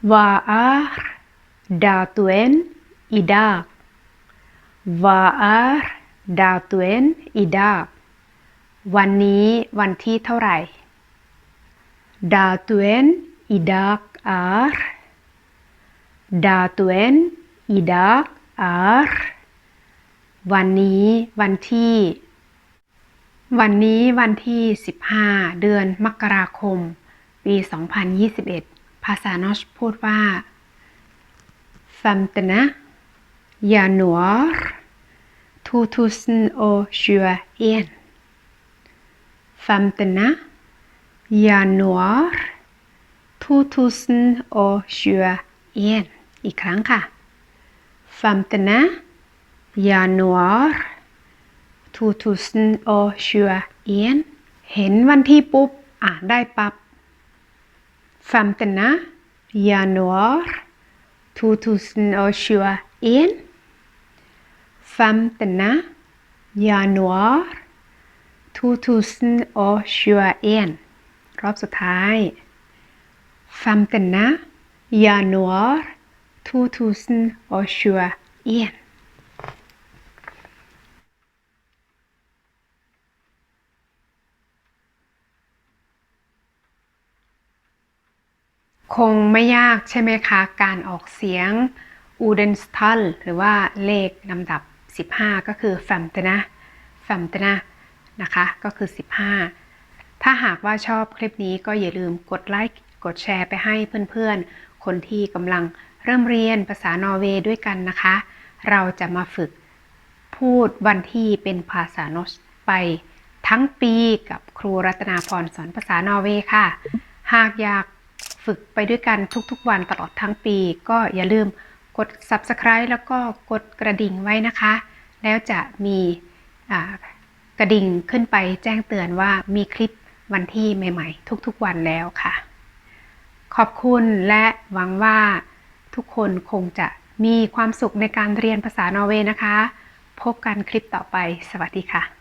Vad är datumen idag? Vad är datumen idag? วันนี้วันที่เท่าไหร่ Datumen idag är Datumen idag är วันนี้วันที่ วันนี้วันที่ 15 เดือนมกราคม ปี 2021 ภาษานอชพูดว่าฟัมตนะยานัวทูทูสนโอชัวเอียนฟัมตนะยานัวทูทูสนโอชัวเอียนอีกครั้งค่ะฟัมตนะยานัวทูทูสนโอชัวเอียนเห็นวันที่ปุ๊บอ่านได้ปับ๊บ 15 januar 2021 15 januar 2021รอบสุดท้าย 15 januar 2021 คงไม่ยากใช่ไหมคะ การออกเสียง u d e n s t a l หรือว่าเลขลำดับ 15 ก็คือ f a m t e n a f a m t e n a นะคะ ก็คือ 15 ถ้าหากว่าชอบคลิปนี้ก็อย่าลืมกดไลค์กดแชร์ไปให้เพื่อนๆ คนที่กำลังเริ่มเรียนภาษานอร์เวย์ด้วยกันนะคะ เราจะมาฝึกพูดวันที่เป็นภาษาโนสไปทั้งปีกับครูรัตนาพรสอนภาษานอร์เวย์ค่ะ หากอยาก ฝึกไปด้วยกันทุกๆ วันตลอดทั้งปี ก็อย่าลืมกด subscribe แล้วก็กดกระดิ่งไว้นะคะ แล้วจะมีกระดิ่งขึ้นไปแจ้งเตือนว่ามีคลิปวันที่ใหม่ ๆ ทุกๆวันแล้วค่ะ ขอบคุณและหวังว่าทุกคนคงจะมีความสุขในการเรียนภาษานอร์เวย์นะคะ พบกันคลิปต่อไป สวัสดีค่ะ